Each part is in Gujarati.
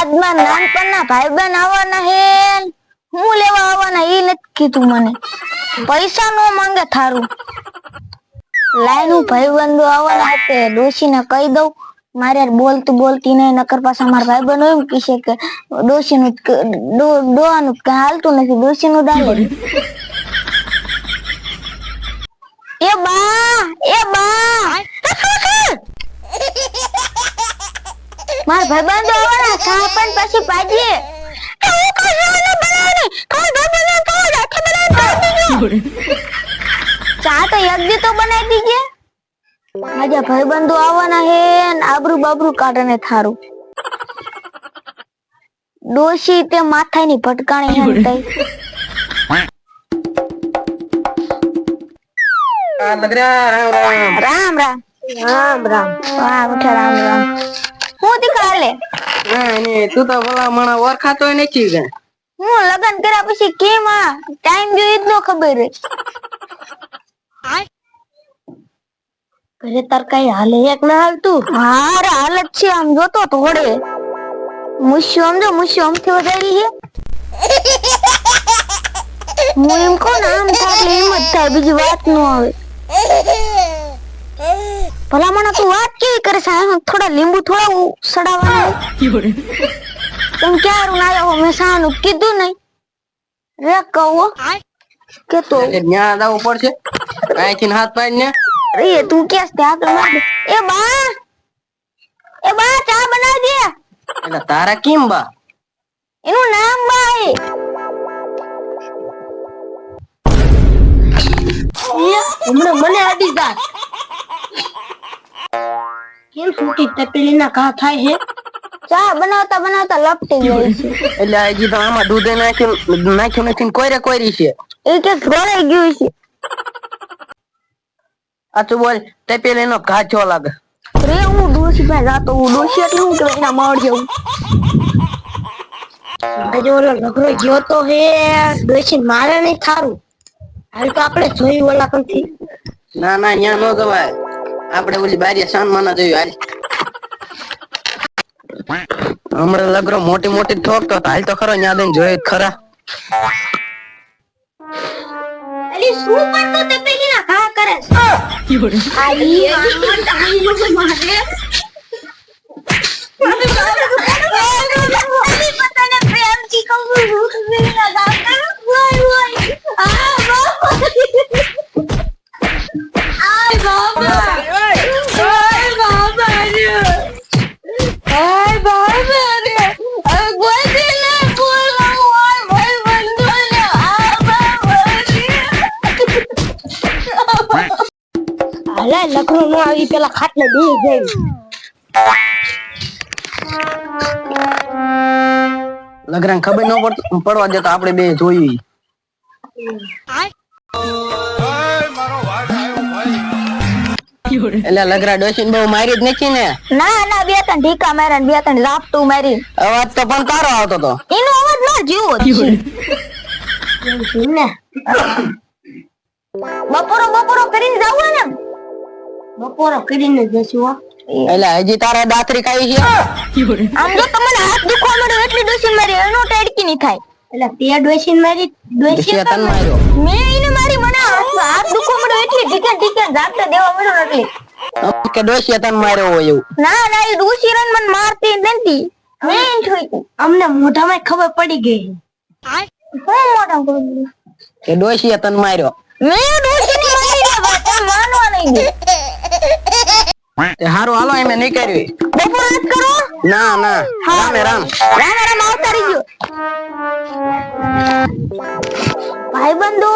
આજમાં નાનપણના ભાઈબંધ આવવાના હે. હું લેવા આવવાના એ નથી કીધું મને. પૈસા નો માંગે થારું. લાઈન ભાઈબંધો આવવાના હતે ડોશીને કહી દઉં. મારે બોલતું બોલતી નહીં, નકર પાછા મારા ભાઈ હોય એમ કહેશે કે ડોશીનું જ ડો- ડોહાનું જ કઈ હાલતું નથી, ડોશીનું ડાલે એ બા એ બા! મારા ભાઈબંધો આવવાના ચા પણ પછી પાજીએ ચા તો યજ્ઞ તો બનાવી દીજે. આજે ભાઈબંધો આવવાના હે ને આબરૂ બાબરૂ કાઢે ને થારું. ડોશી તે માથાની ભટકાણી હે ને તઈ. આ લગરા રામ રામ. રામ રામ. રામ રામ. વાહ ઉઠા રામ રામ. હું તી કાલે ના તું તો ભલા મણા ઓળખાતો નથી કે. હું લગન કર્યા પછી કેમ? આ ટાઈમ જોઈ જ નો ખબર. ઘરે તાર કઈ હાલે એક ના હાલતું? હાર હાલત છે આમ જોતો થોડે મુશ્યો આમ જો મુશ્યો આમથી વધારી છે. હું એમ કોણ ને આમ થાય એમ જ થાય બીજી વાત નો આવે. ભલા મને તું વાત કેવી કરે છે? થોડા લીંબુ થોડા સડાવવાનું તેમ ક્યારું ના આવ્યો મેં સાનું કીધું નહીં. રે કહો કે તો ત્યાં જવું પડશે. અહીંથી હાથ પાડ ને એ તું કે છે? હાથ માર એ બા! એ બા ચા બનાવી દે. એટલે તારા કેમ બા? એનું નામ બા હે? હમણાં મને આડી જા. કેમ ફૂટી તપેલી ના ઘા થાય હે. ચા બનાવતા બનાવતા લપટી ગઈ છે. એટલે હજી તો આમાં દૂધ નાખ્યું નાખ્યું નથી ને કોયરે કોયરી છે. એ કે ઘોડાઈ ગયું છે. આ તું બોલ તપેલી નો ઘા જો લાગે. રે હું ડોશી ભાઈ રાતો હું ડોશી એટલે હું કે એના માળ જવું. આજે ઓલો લગરો ગયો તો હે ડોસી મારે નહીં થારું. હાલ તો આપણે જોઈ ઓલા કંથી ના ના ત્યાં ન જવાય આપણે ઓલી બારી સાનમાના જોયું હાલ. હમણાં લગરો મોટી મોટી ઠોક તો હાલ તો ખરો ન્યા દઈને જોયું ખરા. અલી શું પણ તો તપેલી ના ઘા કરે આલી આલી મારે હાલે લગરો નો આવી પેલા ખાટલે બે જઈ લગરાને ખબર ન પડતી પડવા દે તો આપણે બે જોઈ એટલે લગરા ડોસીને બહુ મારી જ નથી ને. ના ના બે ત્રણ ઢીકા માર્યા બે ત્રણ રાપટું મારી. અવાજ તો પણ તારો આવતો તો. એનો અવાજ ના જીવો બપોરો બપોરો કરીને જવું ને. બપોરો કરીને જશું હો. એટલે હજી તારા દાતરી ખાઈ છે આમ જો તમને હાથ દુખવા મળે એટલી ડોસી મારી એનો ટેડકી નહીં થાય. એટલે તે ડોસી મારી ડોસી ડોસીએ તન માર્યો. મેં એને મારી મને હાથ દુખવા મળે એટલી ઢીકે ઢીકે જાતે દેવા મળ્યો એટલી. કે ડોસીએ તન માર્યો હોય એવું. ના ના એ ડોસી રન મને મારતી નથી. મેં જોઈ અમને મોઢામાં ખબર પડી ગઈ હું મોઢા કે ડોસીએ તન માર્યો. મેં ડોસી ની મારી વાત માનવા નહીં હારું હાલો એમ નહીં કર્યું. બપોર વાત કરો. ના ના. રામ રામ. રામ રામ આવતા રહીજો. ભાઈબંધો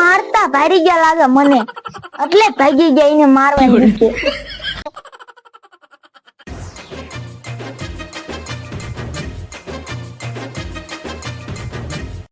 મારતા ભારી ગયા લાગે મને. એટલે ભાગી ગયા એને મારવા